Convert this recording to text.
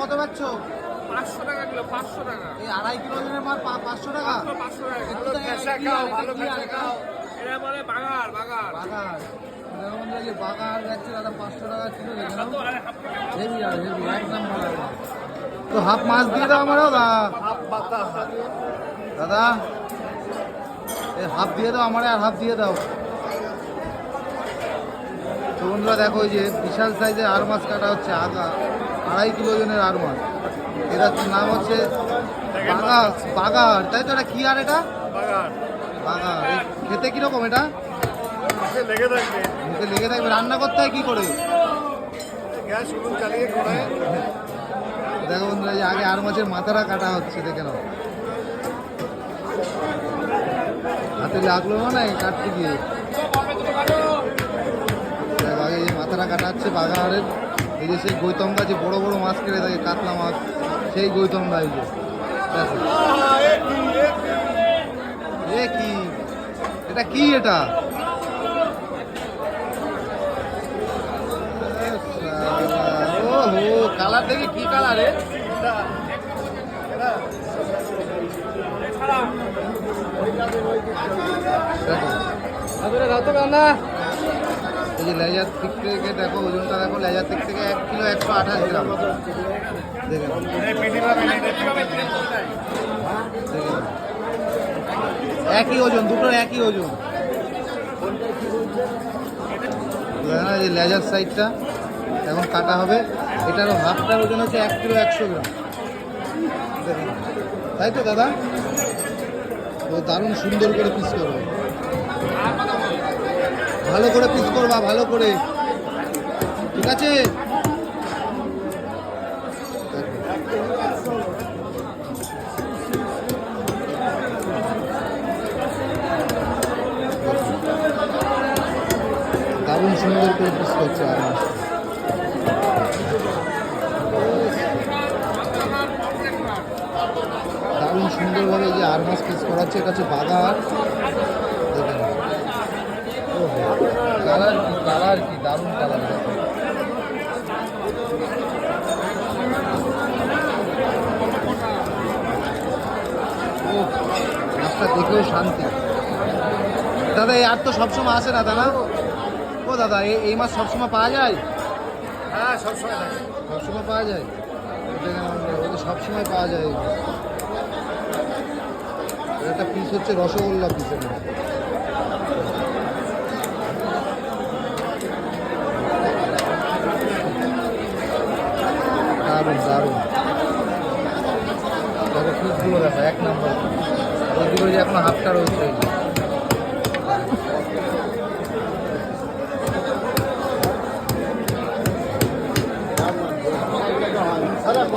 কত পাচ্ছ? পাঁচশো টাকা কিলো পাঁচশো টাকা। এই আড়াই কিলো ওজনের মাল পাঁচশো টাকা? পাঁচশো টাকা ভালো খাও? খাও এটা বলে বাগার বাগার। বাগার। যে বাগার যাচ্ছে দাদা পাঁচশো টাকা কিলো দেখে হেভি আর হেভি এক নাম্বার তো হাফ মাছ দিয়ে দাও আমারও দা। দাদা এই হাফ দিয়ে দাও আমারে আর হাফ দিয়ে দাও। তো বন্ধুরা দেখো ওই যে বিশাল সাইজের আর মাছ কাটা হচ্ছে আগা আড়াই কিলো ওজনের আর মাছ এটার নাম হচ্ছে বাগার বাগার তাই তো এটা কি আর এটা? বাগার খেতে কীরকম এটা? লেগে থাকবে লেগে থাকবে। রান্না করতে হয় কি করে? দেখো বন্ধুরা যে আগে আর মাছের মাথাটা কাটা হচ্ছে, দেখে নাও। হাতে লাগল না কাটতে গিয়ে দেখো, আগে যে মাথাটা কাটা হচ্ছে এই যে সেই গৌতম গাছে বড় বড় মাছ কেটে থাকে, কাতলা মাছ, সেই গৌতম দেখো। এ কি? এটা কি এটা? ও কালার দেখি কি কালার রে? এই যে লেজার দিক থেকে দেখো ওজনটা দেখো লেজার দিক থেকে এক কিলো একশো আঠাশ গ্রাম। দেখে নাও, দেখে নাও। একই ওজন দুটোর একই ওজন। না, এই লেজার সাইডটা এখন কাটা হবে। এটারও হাফটার ওজন হচ্ছে এক কিলো একশো গ্রাম। তাই তো দাদা? ও দারুণ সুন্দর করে পিস করবে ভালো করে পিস করবা, ভালো করে। ঠিক আছে? দারুণ সুন্দর করে পিস করছে দারুণ সুন্দরভাবে যে আর মাছ পিস করাচ্ছে, এটা হচ্ছে বাগার দেখে নাও। ওহো, কালার কি কালার কি? দারুণ কালার। মাছটা দেখেও শান্তি। দাদা এই আর তো সবসময় আসে না দাদা? ও দাদা এই- মাছ সবসময় পাওয়া যায়? হ্যাঁ সবসময় সবসময় পাওয়া যায়? ওটা সবসময় পাওয়া যায়। একটা পিস হচ্ছে রসগোল্লা পিসের মধ্যে দারুণ দারুণ দেখো পিসগুলো দেখো এক নম্বর এখন হাফটা রয়েছে।